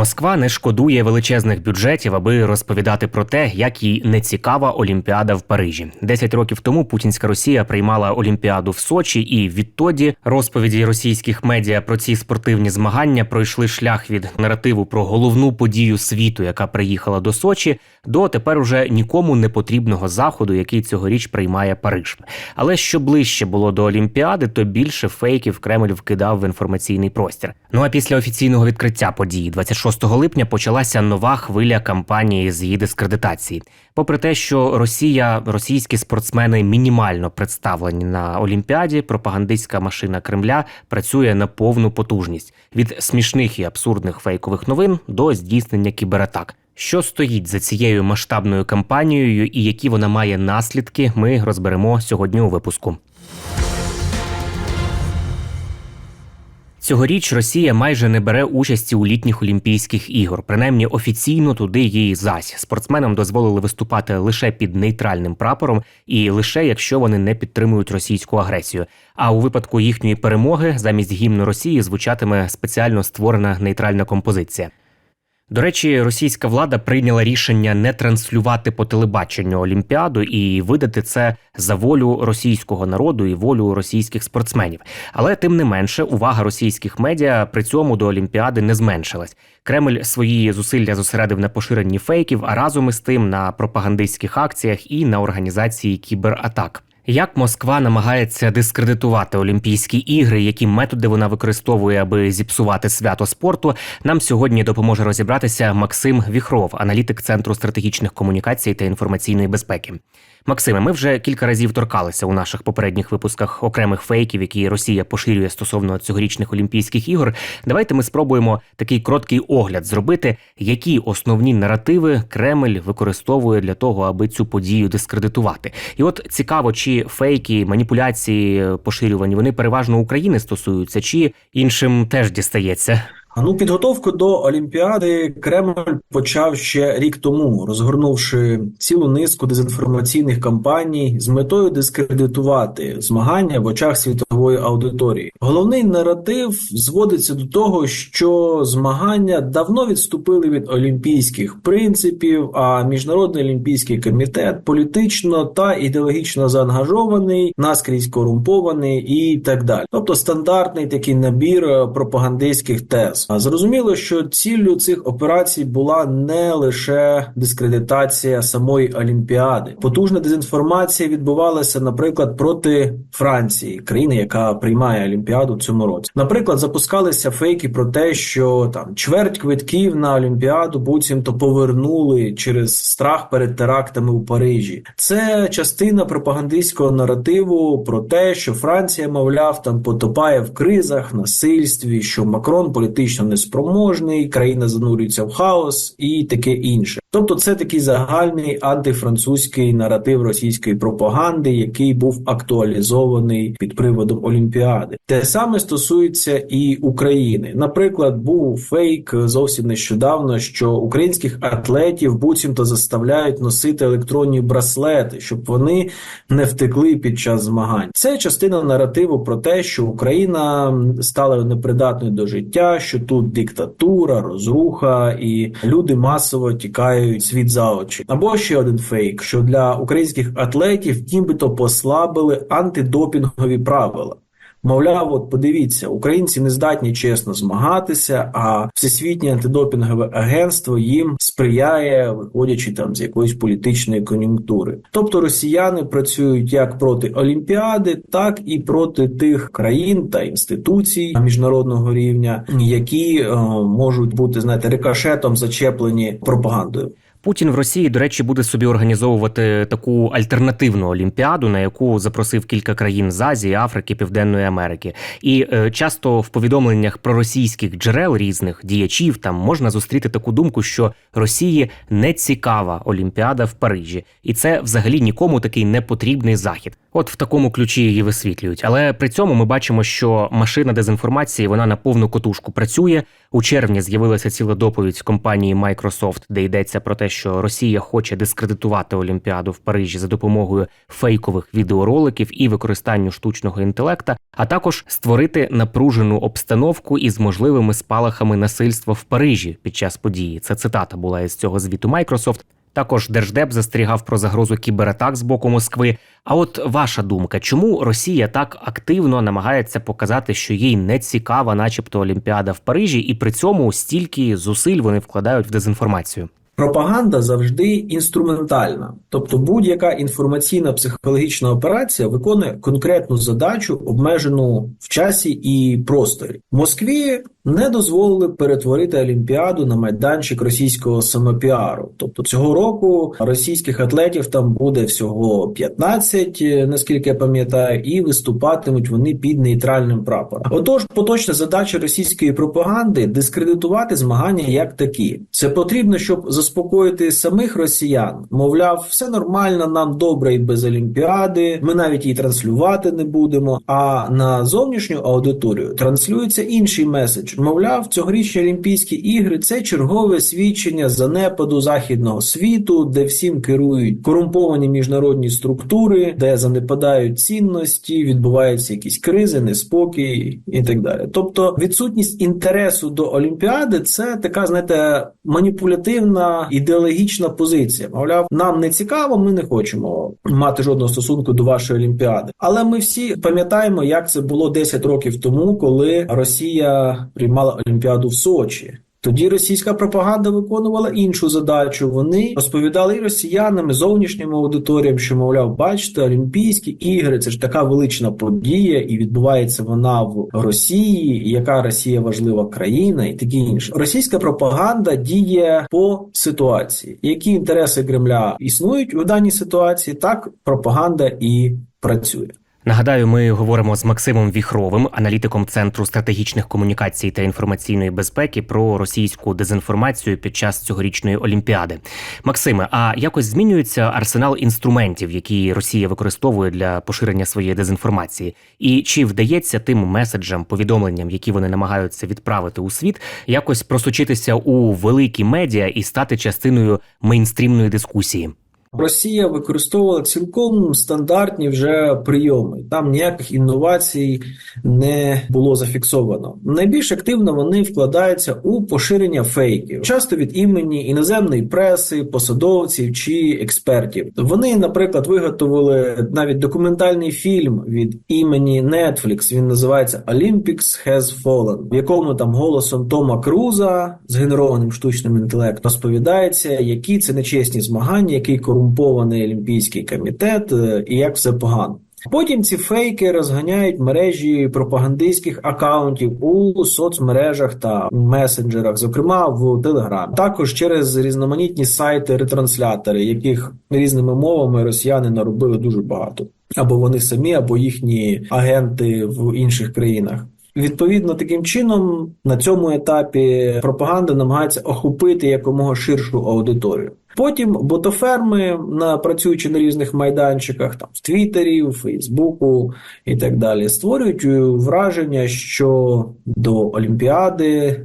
Москва не шкодує величезних бюджетів, аби розповідати про те, як їй не цікава Олімпіада в Парижі. Десять років тому путінська Росія приймала Олімпіаду в Сочі, і відтоді розповіді російських медіа про ці спортивні змагання пройшли шлях від наративу про головну подію світу, яка приїхала до Сочі, до тепер уже нікому не потрібного заходу, який цьогоріч приймає Париж. Але що ближче було до Олімпіади, то більше фейків Кремль вкидав в інформаційний простір. Ну а після офіційного відкриття події 26 липня почалася нова хвиля кампанії з її дискредитації. Попри те, що Росія, російські спортсмени мінімально представлені на Олімпіаді, пропагандистська машина Кремля працює на повну потужність від смішних і абсурдних фейкових новин до здійснення кібератак. Що стоїть за цією масштабною кампанією і які вона має наслідки, ми розберемо сьогодні у випуску. Цьогоріч Росія майже не бере участі у літніх Олімпійських ігор. Принаймні офіційно туди її зась. Спортсменам дозволили виступати лише під нейтральним прапором і лише якщо вони не підтримують російську агресію. А у випадку їхньої перемоги замість гімну Росії звучатиме спеціально створена нейтральна композиція. До речі, російська влада прийняла рішення не транслювати по телебаченню Олімпіаду і видати це за волю російського народу і волю російських спортсменів. Але тим не менше, увага російських медіа при цьому до Олімпіади не зменшилась. Кремль свої зусилля зосередив на поширенні фейків, а разом із тим на пропагандистських акціях і на організації кібератак. Як Москва намагається дискредитувати Олімпійські ігри, які методи вона використовує, аби зіпсувати свято спорту, нам сьогодні допоможе розібратися Максим Віхров, аналітик Центру стратегічних комунікацій та інформаційної безпеки. Максиме, ми вже кілька разів торкалися у наших попередніх випусках окремих фейків, які Росія поширює стосовно цьогорічних Олімпійських ігор. Давайте ми спробуємо такий короткий огляд зробити, які основні наративи Кремль використовує для того, аби цю подію дискредитувати. І от цікаво, чи фейки, маніпуляції поширювані вони переважно України стосуються, чи іншим теж дістається. Ну, підготовку до Олімпіади Кремль почав ще рік тому, розгорнувши цілу низку дезінформаційних кампаній з метою дискредитувати змагання в очах світової аудиторії. Головний наратив зводиться до того, що змагання давно відступили від олімпійських принципів, а міжнародний олімпійський комітет політично та ідеологічно заангажований, наскрізь корумпований і так далі. Тобто стандартний такий набір пропагандистських тез. А Зрозуміло, що ціллю цих операцій була не лише дискредитація самої Олімпіади. Потужна дезінформація відбувалася, наприклад, проти Франції, країни, яка приймає Олімпіаду в цьому році. Наприклад, запускалися фейки про те, що там чверть квитків на Олімпіаду буцімто повернули через страх перед терактами у Парижі. Це частина пропагандистського наративу про те, що Франція, мовляв, там потопає в кризах, насильстві, що Макрон політично неспроможний, країна занурюється в хаос і таке інше. Тобто, це такий загальний антифранцузький наратив російської пропаганди, який був актуалізований під приводом Олімпіади. Те саме стосується і України. Наприклад, був фейк зовсім нещодавно, що українських атлетів буцімто заставляють носити електронні браслети, щоб вони не втекли під час змагань. Це частина наративу про те, що Україна стала непридатною до життя, що тут диктатура, розруха, і люди масово тікають світ за очі. Або ще один фейк, що для українських атлетів нібито послабили антидопінгові правила. Мовляв, от подивіться, українці не здатні чесно змагатися, а всесвітнє антидопінгове агентство їм сприяє, виходячи там з якоїсь політичної кон'юнктури. Тобто росіяни працюють як проти Олімпіади, так і проти тих країн та інституцій міжнародного рівня, які е, можуть бути знаєте, рикошетом зачеплені пропагандою. Путін в Росії, до речі, буде собі організовувати таку альтернативну олімпіаду, на яку запросив кілька країн з Азії, Африки, Південної Америки. І е, часто в повідомленнях про російських джерел різних діячів там можна зустріти таку думку, що Росії не цікава Олімпіада в Парижі, і це взагалі нікому такий не потрібний захід. От в такому ключі її висвітлюють. Але при цьому ми бачимо, що машина дезінформації вона на повну котушку працює. У червні з'явилася ціла доповідь компанії Microsoft, де йдеться про те, що Росія хоче дискредитувати Олімпіаду в Парижі за допомогою фейкових відеороликів і використанню штучного інтелекта, а також створити напружену обстановку із можливими спалахами насильства в Парижі під час події. Це цитата була із цього звіту Microsoft. Також Держдеп застерігав про загрозу кібератак з боку Москви. А от ваша думка, чому Росія так активно намагається показати, що їй не цікава, начебто, Олімпіада в Парижі, і при цьому стільки зусиль вони вкладають в дезінформацію? Пропаганда завжди інструментальна, тобто будь-яка інформаційна психологічна операція виконує конкретну задачу, обмежену в часі і просторі. Москві не дозволили перетворити Олімпіаду на майданчик російського самопіару. Тобто цього року російських атлетів там буде всього 15, наскільки я пам'ятаю, і виступатимуть вони під нейтральним прапором. Отож, поточна задача російської пропаганди дискредитувати змагання як такі. Це потрібно, щоб заспокоїти самих росіян. Мовляв, все нормально, нам добре і без Олімпіади. Ми навіть її транслювати не будемо. А на зовнішню аудиторію транслюється інший меседж. Мовляв, цьогорічні Олімпійські ігри це чергове свідчення занепаду західного світу, де всім керують корумповані міжнародні структури, де занепадають цінності, відбуваються якісь кризи, неспокій і так далі. Тобто, відсутність інтересу до Олімпіади це така, знаєте, маніпулятивна ідеологічна позиція. Мовляв, нам не цікаво, ми не хочемо мати жодного стосунку до вашої олімпіади. Але ми всі пам'ятаємо, як це було 10 років тому, коли Росія приймала Олімпіаду в Сочі. Тоді російська пропаганда виконувала іншу задачу. Вони розповідали і росіянам, і зовнішнім аудиторіям, що мовляв, бачите, Олімпійські ігри це ж така велична подія, і відбувається вона в Росії. Яка Росія важлива країна, і таке інше. Російська пропаганда діє по ситуації. Які інтереси Кремля існують у даній ситуації, так пропаганда і працює. Нагадаю, ми говоримо з Максимом Віхровим, аналітиком Центру стратегічних комунікацій та інформаційної безпеки, про російську дезінформацію під час цьогорічної олімпіади. Максиме, а якось змінюється арсенал інструментів, які Росія використовує для поширення своєї дезінформації, і чи вдається тим меседжам, повідомленням, які вони намагаються відправити у світ, якось просочитися у великі медіа і стати частиною мейнстрімної дискусії? Росія використовувала цілком стандартні вже прийоми. Там ніяких інновацій не було зафіксовано. Найбільш активно вони вкладаються у поширення фейків, часто від імені іноземної преси, посадовців чи експертів. Вони, наприклад, виготовили навіть документальний фільм від імені Netflix. Він називається Olympics Has Fallen, в якому там голосом Тома Круза згенерованим штучним інтелектом розповідається, які це нечесні змагання, який корумпований Олімпійський комітет е, і як все погано. Потім ці фейки розганяють мережі пропагандистських акаунтів у соцмережах та месенджерах, зокрема в Телеграмі. Також через різноманітні сайти, ретранслятори, яких різними мовами росіяни наробили дуже багато, або вони самі, або їхні агенти в інших країнах. Відповідно, таким чином на цьому етапі пропаганда намагається охопити якомога ширшу аудиторію. Потім ботоферми, на працюючи на різних майданчиках, там в Твіттері, в Фейсбуку і так далі, створюють враження, що до Олімпіади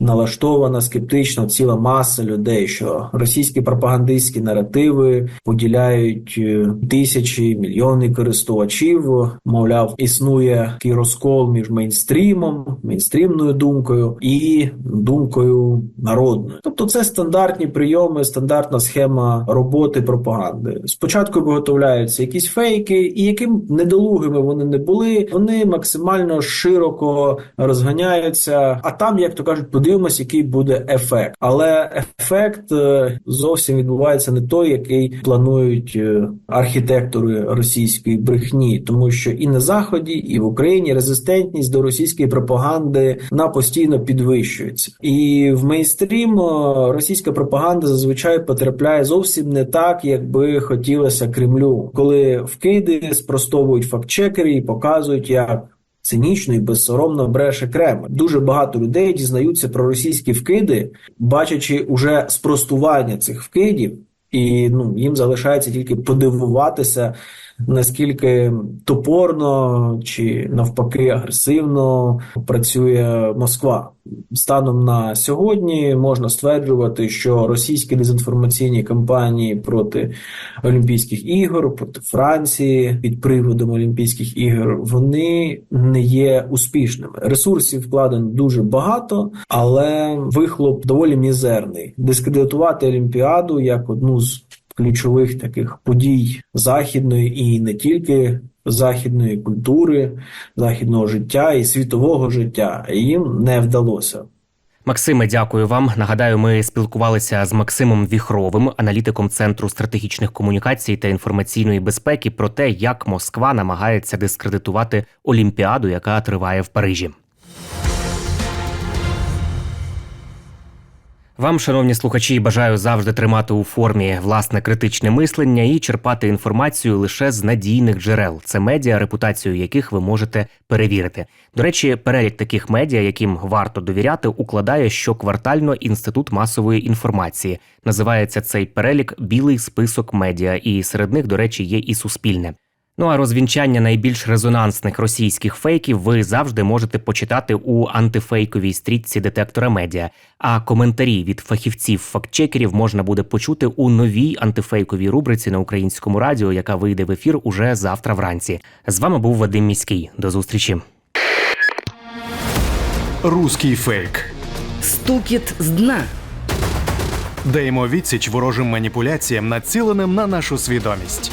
налаштована скептично ціла маса людей, що російські пропагандистські наративи поділяють е, тисячі мільйони користувачів. Мовляв, існує такий розкол між мейнстрімом, мейнстрімною думкою і думкою народною. Тобто, це стандартні прийоми, стандартна схема роботи пропаганди. Спочатку виготовляються якісь фейки, і яким недолугими вони не були, вони максимально широко розганяються. А там, як то кажуть, Подивимось, який буде ефект. Але ефект е, зовсім відбувається не той, який планують е, архітектори російської брехні, тому що і на заході, і в Україні резистентність до російської пропаганди на постійно підвищується. І в мейнстрім е, російська пропаганда зазвичай потрапляє зовсім не так, як би хотілося Кремлю, коли вкиди спростовують фактчекери і показують, як цинічно і безсоромно бреше Кремль. Дуже багато людей дізнаються про російські вкиди, бачачи уже спростування цих вкидів, і ну їм залишається тільки подивуватися, наскільки топорно чи навпаки агресивно працює Москва. Станом на сьогодні можна стверджувати, що російські дезінформаційні кампанії проти Олімпійських ігор, проти Франції під приводом Олімпійських ігор, вони не є успішними. Ресурсів вкладено дуже багато, але вихлоп доволі мізерний. Дискредитувати Олімпіаду як одну з ключових таких подій західної і не тільки західної культури, західного життя і світового життя їм не вдалося. Максиме, дякую вам. Нагадаю, ми спілкувалися з Максимом Віхровим, аналітиком Центру стратегічних комунікацій та інформаційної безпеки, про те, як Москва намагається дискредитувати Олімпіаду, яка триває в Парижі. Вам, шановні слухачі, бажаю завжди тримати у формі власне критичне мислення і черпати інформацію лише з надійних джерел. Це медіа, репутацію яких ви можете перевірити. До речі, перелік таких медіа, яким варто довіряти, укладає щоквартально інститут масової інформації. Називається цей перелік Білий список медіа, і серед них, до речі, є і суспільне. Ну а розвінчання найбільш резонансних російських фейків ви завжди можете почитати у антифейковій стрічці детектора медіа. А коментарі від фахівців фактчекерів можна буде почути у новій антифейковій рубриці на українському радіо, яка вийде в ефір уже завтра вранці. З вами був Вадим Міський. До зустрічі. Руський фейк. Стукіт з дна. Даємо відсіч ворожим маніпуляціям, націленим на нашу свідомість.